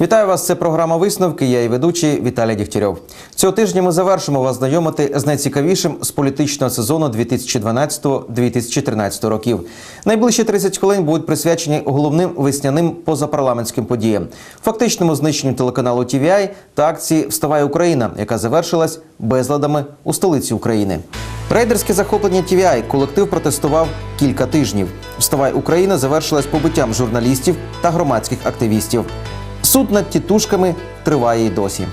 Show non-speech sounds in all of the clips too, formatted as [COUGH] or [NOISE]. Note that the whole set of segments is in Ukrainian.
Вітаю вас. Це програма висновки. Я і ведучий Віталій Дігтярьов. Цього тижня ми завершимо вас знайомити з найцікавішим з політичного сезону 2012-2013 років. Найближчі 30 хвилин будуть присвячені головним весняним позапарламентським подіям, фактичному знищенню телеканалу TVI та акції Вставай Україна, яка завершилась безладами у столиці України. Рейдерське захоплення TVI колектив протестував кілька тижнів. Вставай Україна завершилась побиттям журналістів та громадських активістів. Суд над тітушками триває й досі.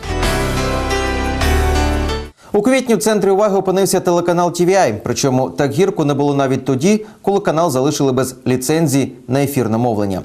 У квітні в центрі уваги опинився телеканал TVI, причому так гірко не було навіть тоді, коли канал залишили без ліцензії на ефірне мовлення.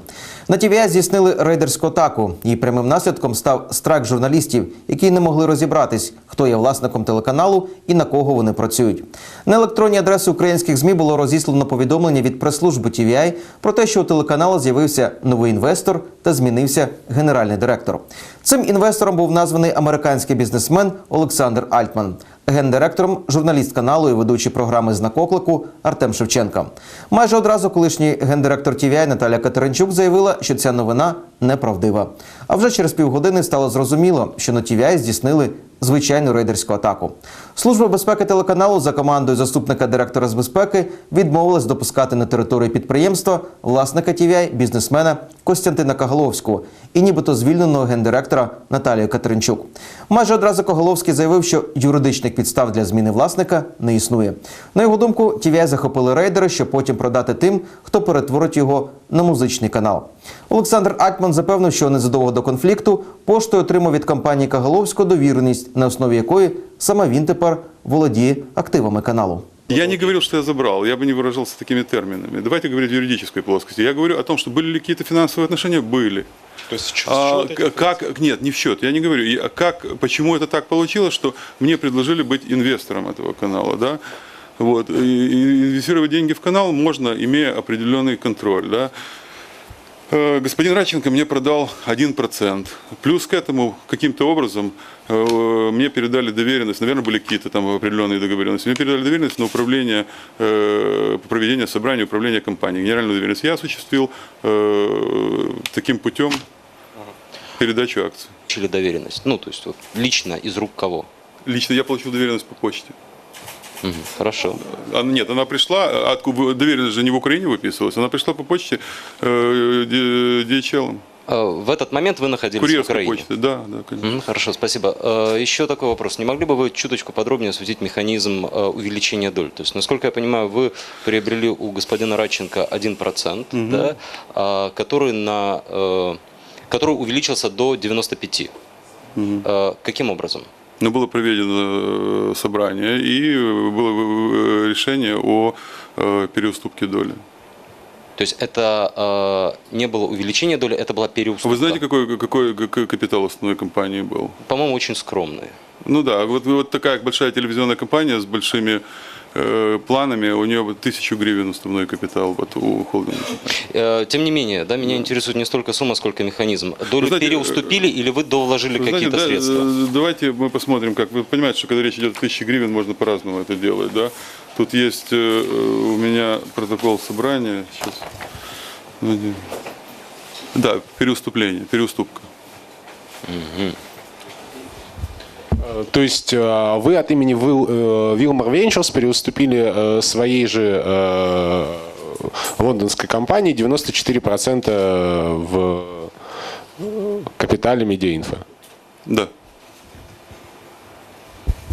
На TVI здійснили рейдерську атаку. Її прямим наслідком став страйк журналістів, які не могли розібратись, хто є власником телеканалу і на кого вони працюють. На електронні адреси українських змі було розіслано повідомлення від прес-служби TVI про те, що у телеканалу з'явився новий інвестор та змінився генеральний директор. Цим інвестором був названий американський бізнесмен Олександр Альтман. Гендиректором журналіст каналу і ведучий програми «Знак оклику» Артем Шевченка. Майже одразу колишній гендиректор TVI Наталя Катеринчук заявила, що ця новина неправдива. А вже через півгодини стало зрозуміло, що на TVI здійснили звичайну рейдерську атаку. Служба безпеки телеканалу за командою заступника директора з безпеки відмовилась допускати на територію підприємства власника TVI, бізнесмена Костянтина Кагаловського і нібито звільненого гендиректора Наталію Катеринчук. Майже одразу Кагаловський заявив, що юридичних підстав для зміни власника не існує. На його думку, TVI захопили рейдери, щоб потім продати тим, хто перетворить його на музичний канал. Олександр Альтман запевнив, що незадовго до конфлікту поштою отримав від компанії Кагаловського довіреність, на основі якої саме він тепер володіє активами каналу. Я не говорил, что я забрал, я бы не выражался такими терминами. Давайте говорить в юридической плоскости. Я говорю о том, что были ли какие-то финансовые отношения? Были. То есть в А, счет к- как, нет, не в счет, я не говорю. И, а как, почему это так получилось, что мне предложили быть инвестором этого канала, да? Вот. И, инвестировать деньги в канал можно, имея определенный контроль, да? Э, Господин Радченко мне продал 1%. Плюс к этому каким-то образом э, мне передали доверенность, наверное, были какие-то там определенные договоренности, мне передали доверенность на управление, э, проведение собрания, управление компанией. Генеральную доверенность я осуществил таким путем передачу акций. получили доверенность? Ну, то есть вот лично из рук кого? Лично я получил доверенность по почте. Хорошо. А, нет, она пришла, откуда доверенность же не в Украине выписывалась, она пришла по почте э, DHL. А, В этот момент вы находились в Курьерской Украине? почты, да, да, конечно. Хорошо, спасибо. Э, Еще такой вопрос. Не могли бы вы чуточку подробнее осветить механизм э, увеличения доль? То есть, насколько я понимаю, вы приобрели у господина Радченко 1%, да, а, который, на, э, который увеличился до 95%. Э, Каким образом? Но было проведено э, собрание и было э, решение о э, переуступке доли. То есть это э, не было увеличение доли, это была переуступка. Вы знаете, какой, какой, какой капитал основной компании был? По-моему, очень скромные. Ну да, вот, вот такая большая телевизионная компания с большими э, планами, у нее тысячу гривен основной капитал вот, у холдинга. Э, Тем не менее, да, меня интересует не столько сумма, сколько механизм. Долю знаете, переуступили или вы довложили какие-то да, средства? э, Давайте мы посмотрим, как вы понимаете, что когда речь идет о тысяче гривен, можно по-разному это делать, да. Тут есть э, э, у меня протокол собрания. Сейчас. Найдем. Да, переуступление, переуступка. То есть э, вы от имени э, Wilmar Ventures переуступили э, своей же э, лондонской компании 94% в э, капитале Медиаинфо. Да.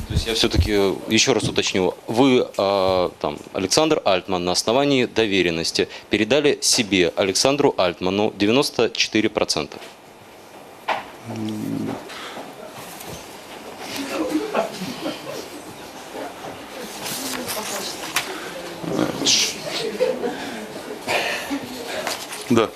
То есть я все-таки еще раз уточню. Вы, э, там, Александр Альтман, на основании доверенности передали себе, Александру Альтману, 94%. Да.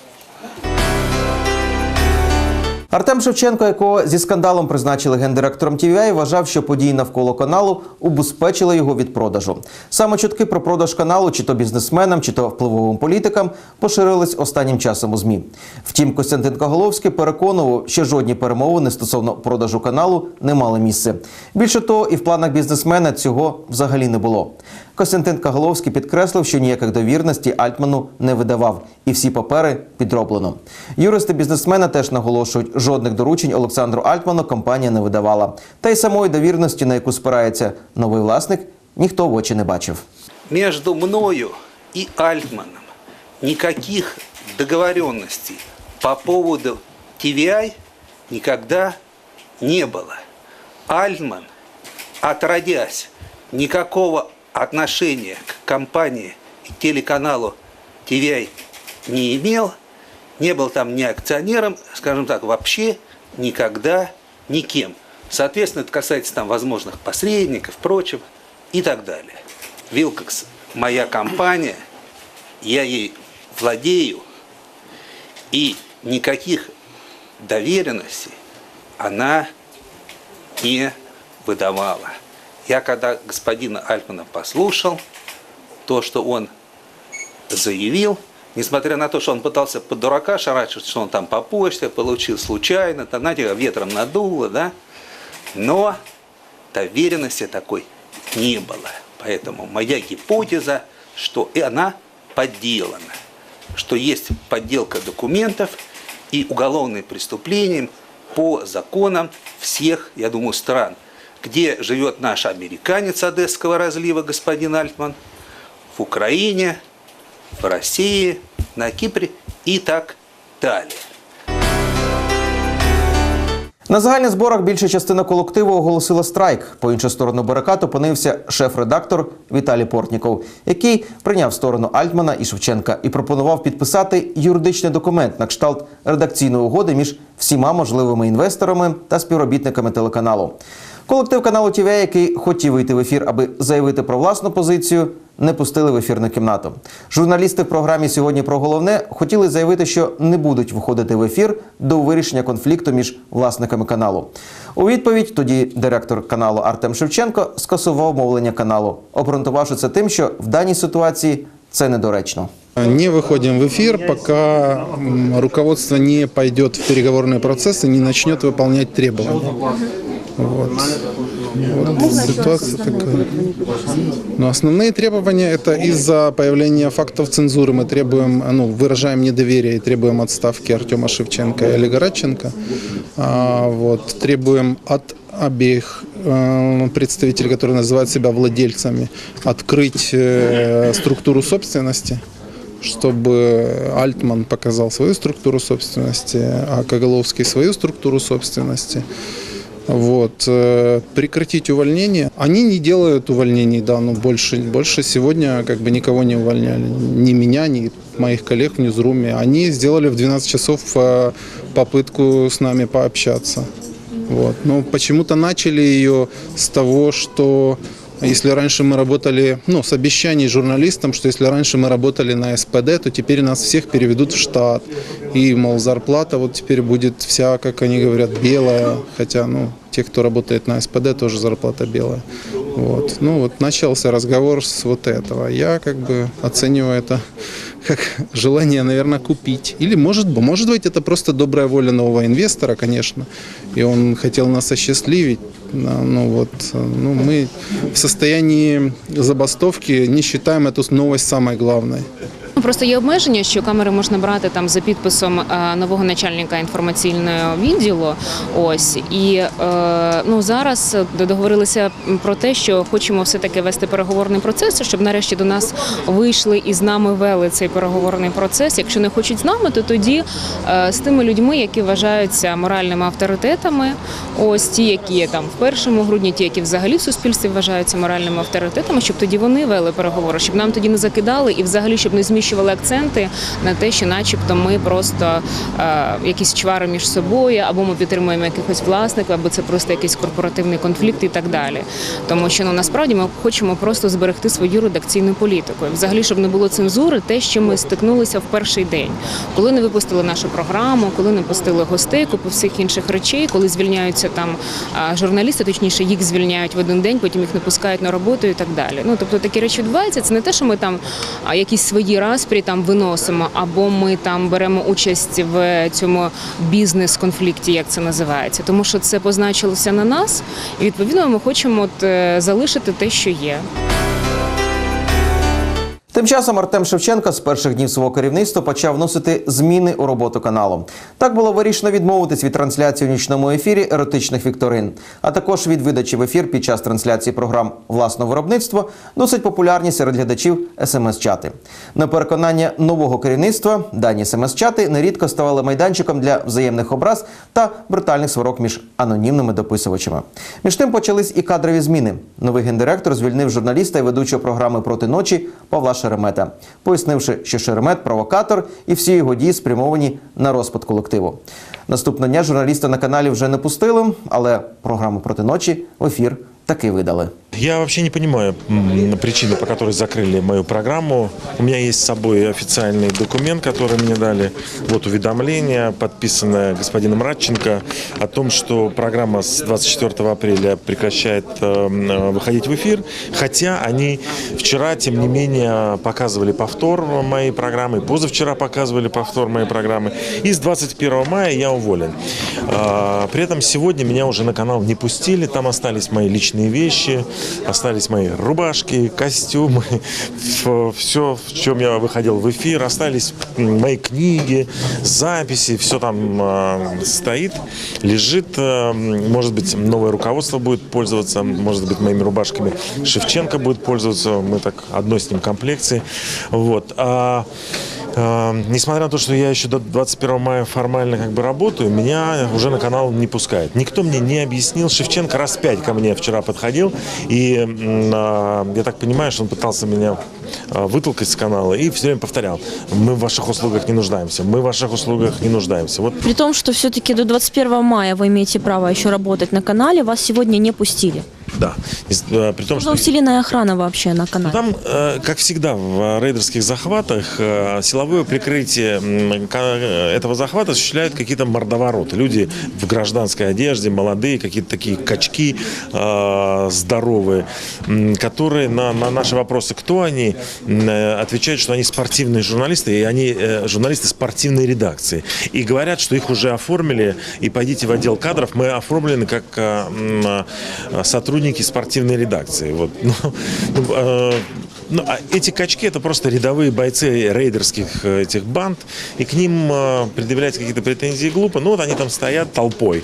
Артем Шевченко, якого зі скандалом призначили гендиректором TVI, вважав, що події навколо каналу убезпечили його від продажу. Саме чутки про продаж каналу, чи то бізнесменам, чи то впливовим політикам, поширились останнім часом у змі. Втім, Костянтин Каголовський переконував, що жодні перемовини стосовно продажу каналу не мали місця. Більше того, і в планах бізнесмена цього взагалі не було. Костянтин Каголовський підкреслив, що ніяких довірності Альтману не видавав, і всі папери підроблено. Юристи бізнесмена теж наголошують, жодних доручень Олександру Альтману компанія не видавала. Та й самої довірності, на яку спирається новий власник, ніхто в очі не бачив. между мною и Альтманом никаких договоренностей по поводу TVI никогда не было. Альтман, отродясь, никакого отношения к компании и телеканалу TVI не имел, не был там ни акционером, скажем так, вообще никогда никем. Соответственно, это касается там возможных посредников, прочего и так далее. Вилкокс – моя компания, я ей владею, и никаких доверенностей она не выдавала. Я когда господина Альтмана послушал, то, что он заявил, несмотря на то, что он пытался под дурака шарачить, что он там по почте получил случайно, там, знаете, ветром надуло, да, но доверенности такой не было. Поэтому моя гипотеза, что и она подделана, что есть подделка документов и уголовные преступления по законам всех, я думаю, стран, где живет наш американец Одесского разлива, господин Альтман, в Украине, в России, на Кипре и так далее. На загальних зборах більша частина колективу оголосила страйк. По іншу сторону барикад опинився шеф-редактор Віталій Портніков, який прийняв сторону Альтмана і Шевченка і пропонував підписати юридичний документ на кшталт редакційної угоди між всіма можливими інвесторами та співробітниками телеканалу. Колектив каналу ТВ, який хотів вийти в ефір, аби заявити про власну позицію, не пустили в ефірну кімнату. Журналісти в програмі сьогодні про головне хотіли заявити, що не будуть виходити в ефір до вирішення конфлікту між власниками каналу. У відповідь тоді директор каналу Артем Шевченко скасував мовлення каналу, обґрунтувавши це тим, що в даній ситуації це недоречно. Не выходим в эфир, пока руководство не пойдет в переговорный процесс и не начнет выполнять требования. Вот. Вот ситуация такая. Но основные требования это из-за появления фактов цензуры. Мы требуем, ну, выражаем недоверие и требуем отставки Артема Шевченко и Олега Радченко. А, вот, требуем от обеих э, представителей, которые называют себя владельцами, открыть э, структуру собственности чтобы Альтман показал свою структуру собственности, а Коголовский свою структуру собственности. Вот. э, Прекратить увольнение. Они не делают увольнений, да, но больше, больше сегодня как бы никого не увольняли. Ни меня, ни моих коллег в Ньюзруме. Они сделали в 12 часов попытку с нами пообщаться. Вот. Но почему-то начали ее с того, что если раньше мы работали, ну, с обещаний журналистам, что если раньше мы работали на СПД, то теперь нас всех переведут в штат. И, мол, зарплата вот теперь будет вся, как они говорят, белая. Хотя, ну, те, кто работает на СПД, тоже зарплата белая. Вот. Ну, вот начался разговор с вот этого. Я как бы оцениваю это как желание, наверное, купить. Или, может, быть- может быть, это просто добрая воля нового инвестора, конечно. И он хотел нас осчастливить. Да, Ну вот, ну, мы в состоянии забастовки не считаем эту новость самой главной. Ну, Просто є обмеження, що камери можна брати там за підписом е, нового начальника інформаційного відділу. Ось і е, ну зараз договорилися про те, що хочемо все таки вести переговорний процес, щоб нарешті до нас вийшли і з нами вели цей переговорний процес. Якщо не хочуть з нами, то тоді е, з тими людьми, які вважаються моральними авторитетами, ось ті, які є там в першому грудні, ті, які взагалі в суспільстві вважаються моральними авторитетами, щоб тоді вони вели переговори, щоб нам тоді не закидали і взагалі щоб не зміщували акценти на те, що, начебто, ми просто е, якісь чвари між собою, або ми підтримуємо якихось власників, або це просто якийсь корпоративний конфлікт і так далі. Тому що ну насправді ми хочемо просто зберегти свою редакційну політику. Взагалі, щоб не було цензури, те, що ми стикнулися в перший день, коли не випустили нашу програму, коли не пустили гостей, купу всіх інших речей, коли звільняються там журналісти, точніше їх звільняють в один день, потім їх не пускають на роботу і так далі. Ну тобто такі речі відбуваються. Це не те, що ми там якісь свої распрі там виносимо, або ми там беремо участь в цьому бізнес-конфлікті, як це називається, тому що це позначилося на нас, і відповідно ми хочемо от, е, залишити те, що є. Тим часом Артем Шевченко з перших днів свого керівництва почав вносити зміни у роботу каналу. Так було вирішено відмовитись від трансляції у нічному ефірі еротичних вікторин, а також від видачі в ефір під час трансляції програм власного виробництва досить популярні серед глядачів смс-чати. На переконання нового керівництва дані смс-чати нерідко ставали майданчиком для взаємних образ та брутальних сварок між анонімними дописувачами. Між тим почались і кадрові зміни. Новий гендиректор звільнив журналіста і ведучого програми проти ночі Павла Шеремета, пояснивши, що Шеремет провокатор і всі його дії спрямовані на розпад колективу. Наступного дня журналіста на каналі вже не пустили, але програму проти ночі в ефір таки видали. Я вообще не понимаю причины, по которой закрыли мою программу. У меня есть с собой официальный документ, который мне дали. Вот уведомление, подписанное господином Радченко, о том, что программа с 24 апреля прекращает э, э, выходить в эфир. Хотя они вчера, тем не менее, показывали повтор моей программы, позавчера показывали повтор моей программы. И с 21 мая я уволен. А, При этом сегодня меня уже на канал не пустили, там остались мои личные вещи, остались мои рубашки, костюмы, все, в чем я выходил в эфир, остались м, мои книги, записи, все там а, стоит, лежит. А, м, Может быть, новое руководство будет пользоваться, может быть, моими рубашками Шевченко будет пользоваться, мы так одной с ним комплекции. Вот. А, а, Несмотря на то, что я еще до 21 мая формально как бы работаю, меня уже на канал не пускают. Никто мне не объяснил. Шевченко раз пять ко мне вчера подходил, и м, а, я так понимаю, что он пытался меня а, вытолкать с канала и все время повторял, мы в ваших услугах не нуждаемся, мы в ваших услугах не нуждаемся. Вот При том, что все-таки до 21 мая вы имеете право еще работать на канале, вас сегодня не пустили. Да. Э, При том, Что усиленная охрана вообще на Ну, канале? Там, э, как всегда, в рейдерских захватах э, силовое прикрытие этого захвата осуществляют какие-то мордовороты. Люди в гражданской одежде, молодые, какие-то такие качки здоровые, которые на, на наши вопросы, кто они, отвечают, что они спортивные журналисты, и они журналисты спортивной редакции. И говорят, что их уже оформили, и пойдите в отдел кадров, мы оформлены как э, сотрудники спортивной редакции. Вот. [LAUGHS] Ну, ну, э, ну, а эти качки это просто рядовые бойцы рейдерских э, этих банд, и к ним э, предъявлять какие-то претензии глупо. Ну вот они там стоят толпой.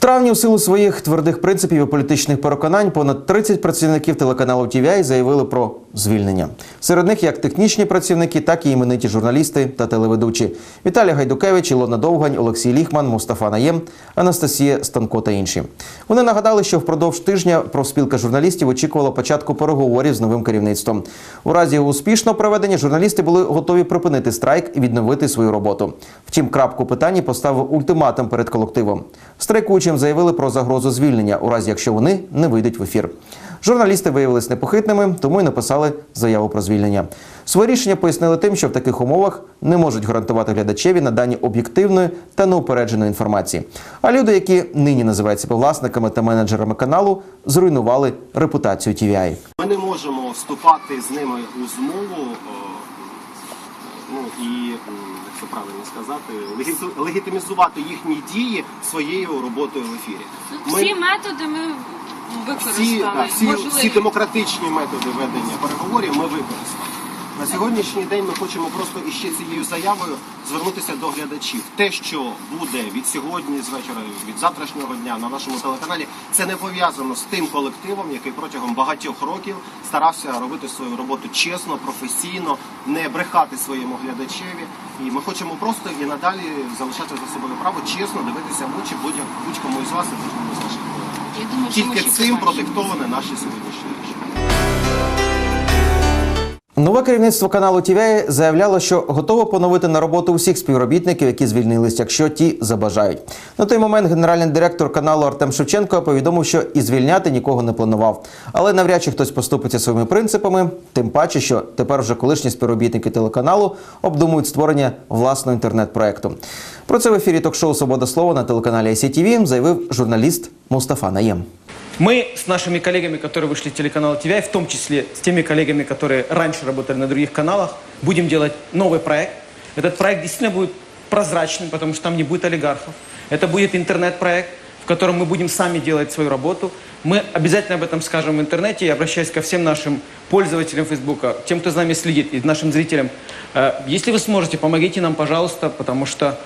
Травні, у силу своїх твердих принципів і політичних переконань, понад 30 працівників телеканалу TVI заявили про звільнення. Серед них як технічні працівники, так і імениті журналісти та телеведучі Віталій Гайдукевич, Ілона Довгань, Олексій Ліхман, Мустафа Наєм, Анастасія Станко та інші. Вони нагадали, що впродовж тижня профспілка журналістів очікувала початку переговорів з новим керівництвом. У разі успішного проведення журналісти були готові припинити страйк і відновити свою роботу. Втім, крапку питанні поставив ультиматум перед колективом. Страйкуючим заявили про загрозу звільнення, у разі якщо вони не вийдуть в ефір. Журналісти виявились непохитними, тому й написали заяву про звільнення. Своє рішення пояснили тим, що в таких умовах не можуть гарантувати глядачеві надані об'єктивної та неупередженої інформації. А люди, які нині називають себе власниками та менеджерами каналу, зруйнували репутацію TVI. Ми не можемо вступати з ними у змову, е, як це правильно сказати, легі- легітимізувати їхні дії своєю роботою в ефірі. Всі методи ми всі, використали. да, всі, всі демократичні методи ведення переговорів ми використали. На сьогоднішній день ми хочемо просто іще цією заявою звернутися до глядачів. Те, що буде від сьогодні, з вечора, від завтрашнього дня на нашому телеканалі, це не пов'язано з тим колективом, який протягом багатьох років старався робити свою роботу чесно, професійно, не брехати своєму глядачеві. І ми хочемо просто і надалі залишати за собою право чесно дивитися в очі будь- будь-кому із вас і будь-кому з колег. Ми Тільки цим продиктоване наші сьогоднішні рішення. Нове керівництво каналу TVI заявляло, що готово поновити на роботу усіх співробітників, які звільнились, якщо ті забажають. На той момент генеральний директор каналу Артем Шевченко повідомив, що і звільняти нікого не планував. Але навряд чи хтось поступиться своїми принципами, тим паче, що тепер вже колишні співробітники телеканалу обдумують створення власного інтернет-проекту. Про це в ефірі ток-шоу Свобода слова на телеканалі ICTV заявив журналіст Мустафа Наєм. Мы с нашими коллегами, которые вышли телеканал ТВИ, в том числе с теми коллегами, которые раньше работали на других каналах, будем делать новый проект. Этот проект действительно будет прозрачным, потому что там не будет олигархов. Это будет интернет-проект, в котором мы будем сами делать свою работу. Мы обязательно об этом скажем в интернете. Я обращаюсь ко всем нашим пользователям Фейсбука, тем, кто за нами следит, и нашим зрителям. Э, Если вы сможете, помогите нам, пожалуйста, потому что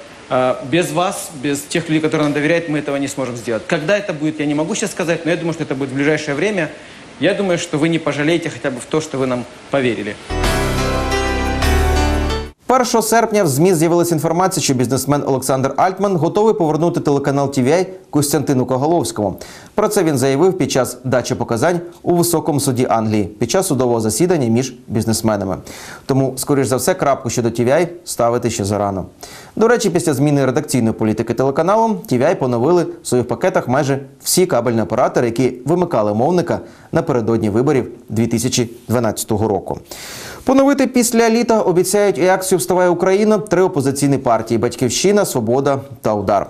без вас, без тех людей, которые нам доверяют, мы этого не сможем сделать. Когда это будет, я не могу сейчас сказать, но я думаю, что это будет в ближайшее время. Я думаю, что вы не пожалеете хотя бы в то, что вы нам поверили. 1 серпня в ЗМІ з'явилася інформація, що бізнесмен Олександр Альтман готовий повернути телеканал TVI Костянтину Коголовському. Про це він заявив під час дачі показань у високому суді Англії під час судового засідання між бізнесменами. Тому, скоріш за все, крапку щодо TVI ставити ще зарано. До речі, після зміни редакційної політики телеканалу TVI поновили в своїх пакетах майже всі кабельні оператори, які вимикали мовника напередодні виборів 2012 року. Поновити після літа обіцяють і акцію Вставай Україна три опозиційні партії Батьківщина, Свобода та Удар.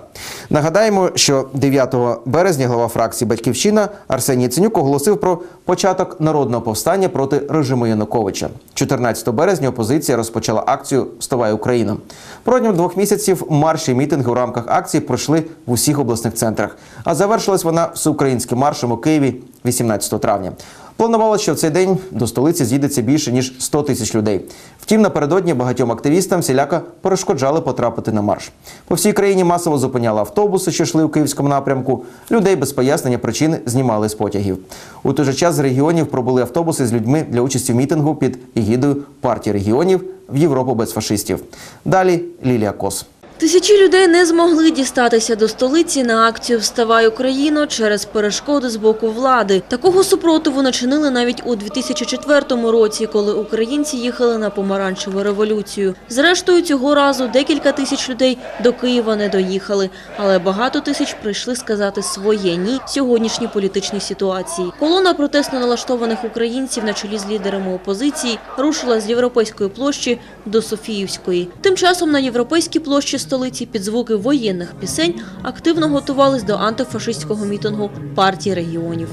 Нагадаємо, що 9 березня глава фракції Батьківщина Арсеній Яценюк оголосив про початок народного повстання проти режиму Януковича. 14 березня опозиція розпочала акцію Вставай Україна. Протягом двох місяців марші і мітинги у рамках акції пройшли в усіх обласних центрах. А завершилась вона всеукраїнським маршем у Києві 18 травня. Планувалося, що в цей день до столиці з'їдеться більше ніж 100 тисяч людей. Втім, напередодні багатьом активістам всіляко перешкоджали потрапити на марш. По всій країні масово зупиняли автобуси, що йшли у київському напрямку. Людей без пояснення причин знімали з потягів. У той же час з регіонів пробули автобуси з людьми для участі в мітингу під егідою партії регіонів в Європу без фашистів. Далі Лілія Кос. Тисячі людей не змогли дістатися до столиці на акцію «Вставай Україно» через перешкоди з боку влади. Такого супротиву начинили навіть у 2004 році, коли українці їхали на помаранчеву революцію. Зрештою, цього разу декілька тисяч людей до Києва не доїхали, але багато тисяч прийшли сказати своє «ні» сьогоднішній політичній ситуації. Колона протестно налаштованих українців на чолі з лідерами опозиції рушила з Європейської площі до Софіївської. Тим часом на Європейській площі столиці під звуки воєнних пісень активно готувались до антифашистського мітингу партії регіонів.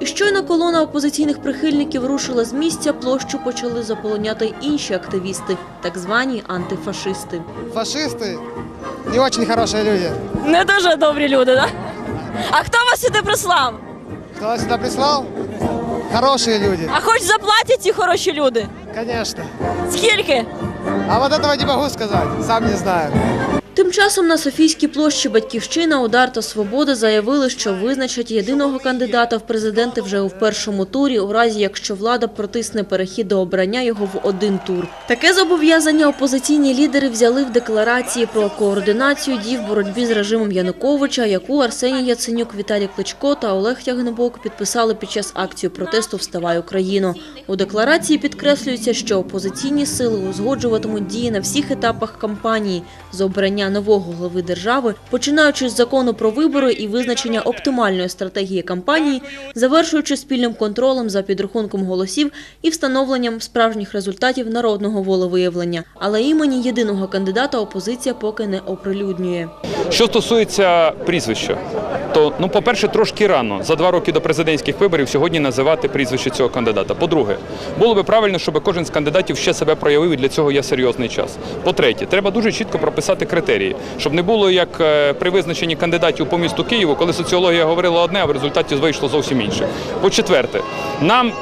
І щойно колона опозиційних прихильників рушила з місця, площу почали заполоняти й інші активісти, так звані антифашисти. Фашисты не очень хорошие люди. Не дуже добрі люди, так? А хто вас сюди прислав? Кто вас сюда прислал? Хорошие люди, А хоч заплатять ці хороші люди? конечно. Скільки? А вот этого не могу сказать, сам не знаю. Тим часом на Софійській площі Батьківщина, Удар та Свобода заявили, що визначать єдиного кандидата в президенти вже у першому турі, у разі якщо влада протисне перехід до обрання його в один тур. Таке зобов'язання опозиційні лідери взяли в декларації про координацію дій в боротьбі з режимом Януковича, яку Арсеній Яценюк, Віталій Кличко та Олег Тягнебок підписали під час акції протесту «Вставай Україно». У декларації підкреслюється, що опозиційні сили узгоджуватимуть дії на всіх етапах кампанії з обрання нового глави держави, починаючи з закону про вибори і визначення оптимальної стратегії кампанії, завершуючи спільним контролем за підрахунком голосів і встановленням справжніх результатів народного волевиявлення. Але імені єдиного кандидата опозиція поки не оприлюднює. Що стосується прізвища, то ну, по-перше, трошки рано за два роки до президентських виборів сьогодні називати прізвище цього кандидата. По-друге, було би правильно, щоб кожен з кандидатів ще себе проявив, і для цього є серйозний час. По-третє, треба дуже чітко прописати критерії, щоб не було як е, при визначенні кандидатів по місту Києву, коли соціологія говорила одне, а в результаті вийшло зовсім інше. По-четверте, нам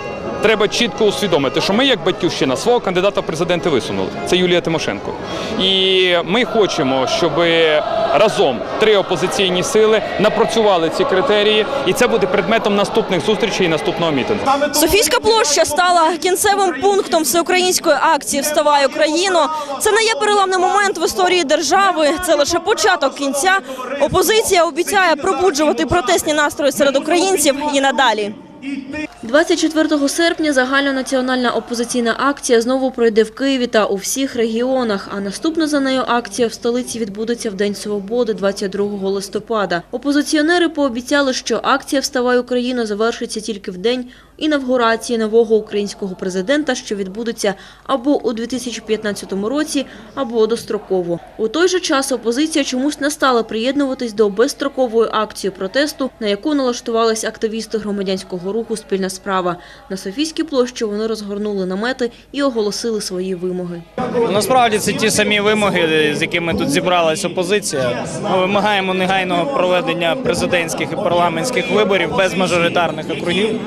Треба чітко усвідомити, що ми, як батьківщина, свого кандидата в президенти висунули. Це Юлія Тимошенко. І ми хочемо, щоб разом три опозиційні сили напрацювали ці критерії, і це буде предметом наступних зустрічей і наступного мітингу. Софійська площа стала кінцевим пунктом всеукраїнської акції «Вставай Україно». Це не є переламний момент в історії держави. Це лише початок кінця. Опозиція обіцяє пробуджувати протестні настрої серед українців і надалі. 24 серпня загальнонаціональна опозиційна акція знову пройде в Києві та у всіх регіонах. А наступна за нею акція в столиці відбудеться в День свободи 22 листопада. Опозиціонери пообіцяли, що акція «Вставай Україна завершиться тільки в день інавгурації нового українського президента, що відбудеться або у 2015 році, або достроково. У той же час опозиція чомусь не стала приєднуватись до безстрокової акції протесту, на яку налаштувались активісти громадянського руху «Спільна справа. На Софійській площі вони розгорнули намети і оголосили свої вимоги. Насправді це ті самі вимоги, з якими тут зібралась опозиція. Ми вимагаємо негайного проведення президентських і парламентських виборів без мажоритарних округів,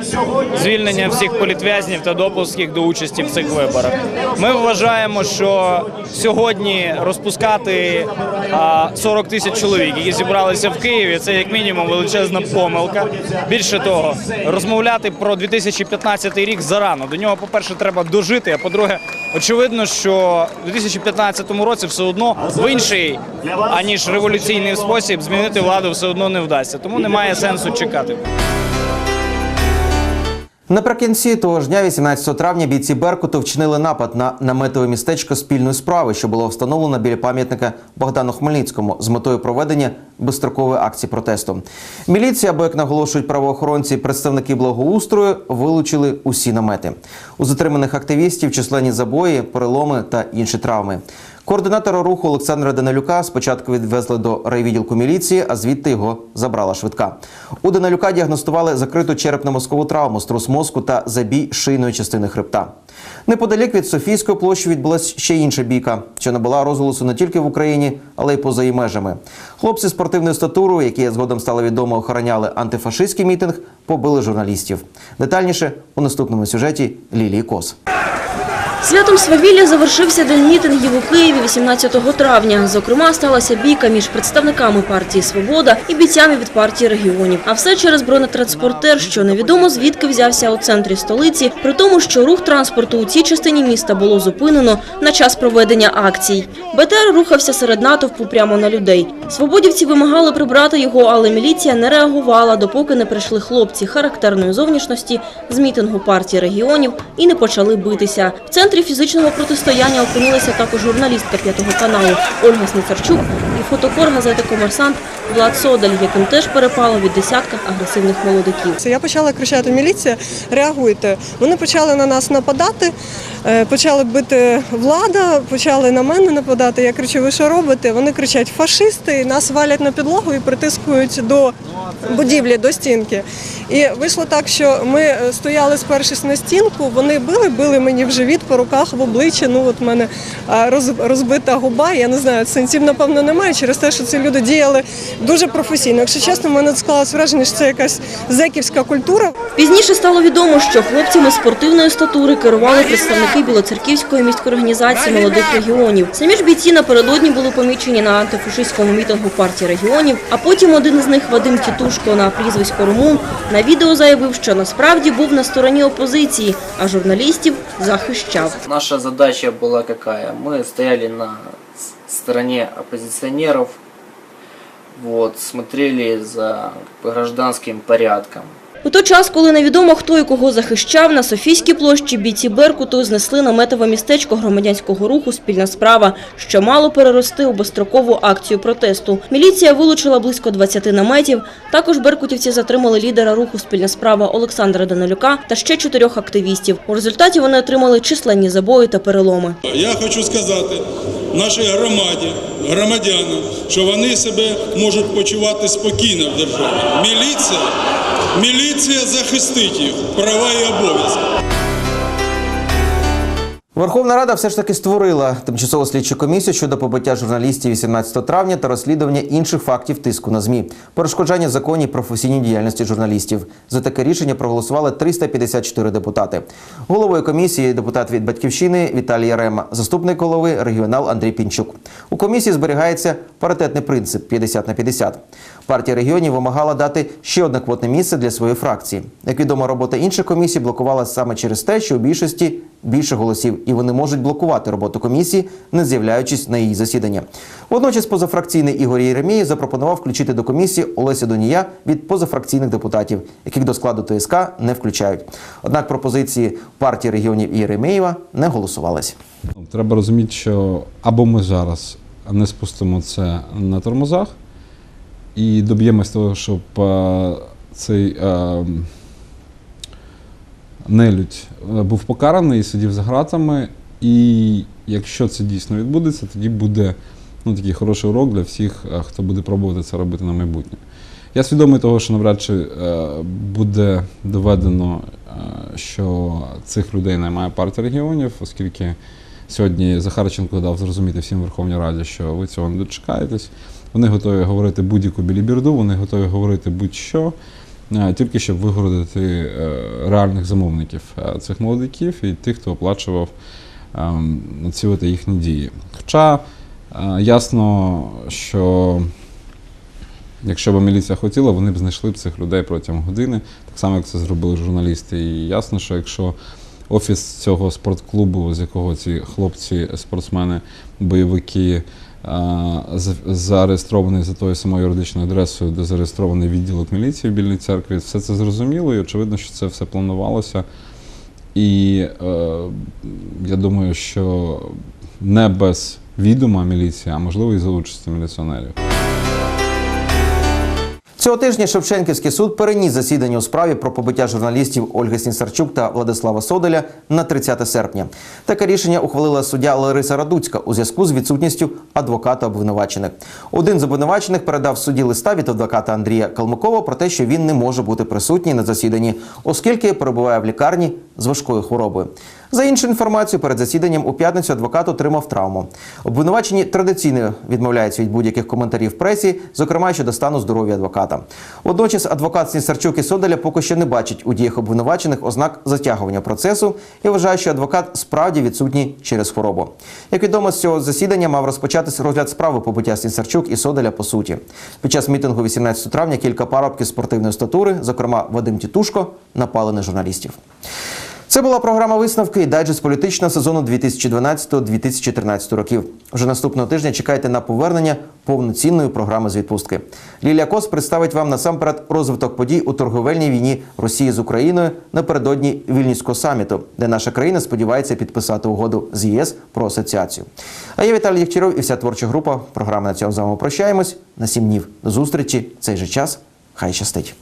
звільнення всіх політв'язнів та допуск їх до участі в цих виборах. Ми вважаємо, що сьогодні розпускати а, 40 тисяч чоловік, які зібралися в Києві, це як мінімум величезна помилка. Більше того, розмовляти про 2015 рік зарано. До нього, по-перше, треба дожити. А по-друге, очевидно, що в 2015 році все одно в інший аніж революційний спосіб змінити владу все одно не вдасться. Тому немає сенсу чекати. Наприкінці того ж дня, 18 травня, бійці Беркуту вчинили напад на наметове містечко спільної справи, що було встановлено біля пам'ятника Богдану Хмельницькому з метою проведення безстрокової акції протесту. Міліція, або як наголошують правоохоронці, представники благоустрою, вилучили усі намети. У затриманих активістів численні забої, переломи та інші травми. Координатора руху Олександра Данилюка спочатку відвезли до райвідділку міліції, а звідти його забрала швидка. У Данилюка діагностували закриту черепно-мозкову травму, струс мозку та забій шийної частини хребта. Неподалік від Софійської площі відбулася ще інша бійка, що набула розголосу не тільки в Україні, але й поза її межами. Хлопці спортивною статурою, які згодом стало відомо, охороняли антифашистський мітинг, побили журналістів. Детальніше у наступному сюжеті Лілії Кос. Святом свавілля завершився день мітингів у Києві 18 травня. Зокрема, сталася бійка між представниками партії «Свобода» і бійцями від партії регіонів. А все через бронетранспортер, що невідомо звідки взявся у центрі столиці, при тому, що рух транспорту у цій частині міста було зупинено на час проведення акцій. БТР рухався серед натовпу прямо на людей. Свободівці вимагали прибрати його, але міліція не реагувала, допоки не прийшли хлопці характерної зовнішності з мітингу партії регіонів і не почали битися. В центрі фізичного протистояння опинилася також журналістка п'ятого каналу Ольга Сніцарчук і фотокор газети Комерсант Влад Содель, яким теж перепало від десятка агресивних молодиків. Я почала кричати міліція, реагуйте. Вони почали на нас нападати, е, почали бити влада, почали на мене нападати. Я кричу, ви що робите? Вони кричать фашисти, нас валять на підлогу і притискують до будівлі, до стінки. І вийшло так, що ми стояли, спершись на стінку, вони били, били мені в живіт, по руках, в обличчя. Ну от в мене розбита губа. Я не знаю, сенсів напевно немає через те, що ці люди діяли дуже професійно. Якщо чесно, в мене склалось враження, що це якась зеківська культура. Пізніше стало відомо, що хлопцями спортивної статури керували представники Білоцерківської міської організації молодих регіонів. Самі ж бійці напередодні були помічені на антифашистському мітингу партії регіонів. А потім один із них, Вадим Тітушко на прізвисько Румун, на відео заявив, що насправді був на стороні опозиції, а журналістів захищав. Наша задача была какая? Мы стояли на стороне оппозиционеров, вот, смотрели за гражданским порядком. У той час, коли невідомо хто і кого захищав, на Софійській площі бійці Беркуту знесли наметове містечко громадянського руху «Спільна справа», що мало перерости у безстрокову акцію протесту. Міліція вилучила близько 20 наметів. Також беркутівці затримали лідера руху «Спільна справа» Олександра Данилюка та ще чотирьох активістів. У результаті вони отримали численні забої та переломи. Я хочу сказати нашій громаді, громадянам, що вони себе можуть почувати спокійно в державі. Міліція, міліція захистить їх права і обов'язки. Верховна Рада все ж таки створила тимчасову слідчу комісію щодо побиття журналістів 18 травня та розслідування інших фактів тиску на змі, перешкоджання законній професійній діяльності журналістів. За таке рішення проголосували 354 депутати. Головою комісії депутат від батьківщини Віталій Ярема, заступник голови регіонал Андрій Пінчук. У комісії зберігається паритетний принцип 50 на 50. Партія регіонів вимагала дати ще одне квотне місце для своєї фракції. Як відомо, робота інших комісій блокувалася саме через те, що у більшості більше голосів, і вони можуть блокувати роботу комісії, не з'являючись на її засідання. Водночас позафракційний Ігор Єремєєв запропонував включити до комісії Олеся Донія від позафракційних депутатів, яких до складу ТСК не включають. Однак пропозиції партії регіонів і Єремєєва не голосувалися. Треба розуміти, що або ми зараз не спустимо це на тормозах і доб'ємось того, щоб е, цей е, нелюдь е, був покараний і сидів за гратами. І якщо це дійсно відбудеться, тоді буде ну, такий хороший урок для всіх, хто буде пробувати це робити на майбутнє. Я свідомий того, що навряд чи буде доведено, що цих людей наймає партія регіонів, оскільки сьогодні Захарченко дав зрозуміти всім Верховній Раді, що ви цього не дочекаєтесь. Вони готові говорити будь-яку білібірду, вони готові говорити будь-що, е, тільки щоб вигородити е, реальних замовників е, цих молодиків і тих, хто оплачував ем, націлити їхні дії. Хоча ясно, що якщо б міліція хотіла, вони б знайшли б цих людей протягом години, так само, як це зробили журналісти. І ясно, що якщо офіс цього спортклубу, з якого ці хлопці, спортсмени, бойовики зареєстрований за тою самою юридичною адресою, де зареєстрований відділок міліції в Білій церкві, все це зрозуміло, і очевидно, що це все планувалося. І е, я думаю, що не без відома міліції, а можливо і за участі міліціонерів. Цього тижня Шевченківський суд переніс засідання у справі про побиття журналістів Ольги Снісарчук та Владислава Соделя на 30 серпня. Таке рішення ухвалила суддя Лариса Радуцька у зв'язку з відсутністю адвоката обвинувачених. Один з обвинувачених передав судді листа від адвоката Андрія Калмикова про те, що він не може бути присутній на засіданні, оскільки перебуває в лікарні з важкою хворобою. За іншу інформацію, перед засіданням у п'ятницю адвокат отримав травму. Обвинувачені традиційно відмовляються від будь-яких коментарів в пресі, зокрема щодо стану здоров'я адвоката. Водночас адвокат Снісарчук і Соделя поки що не бачить у діях обвинувачених ознак затягування процесу і вважає, що адвокат справді відсутній через хворобу. Як відомо, з цього засідання мав розпочатися розгляд справи побиття Снісарчук і Соделя по суті. Під час мітингу 18 травня кілька парубків спортивної статури, зокрема Вадим Тітушко, напали на журналістів. Це була програма висновки і дайджест політичного сезону 2012-2013 років. Вже наступного тижня чекайте на повернення повноцінної програми з відпустки. Лілія Кос представить вам насамперед розвиток подій у торговельній війні Росії з Україною напередодні Вільнюського саміту, де наша країна сподівається підписати угоду з ЄС про асоціацію. А я Віталій Євчаров і вся творча група програми на цьому з вами прощаємось на сім днів. До зустрічі цей же час. Хай щастить.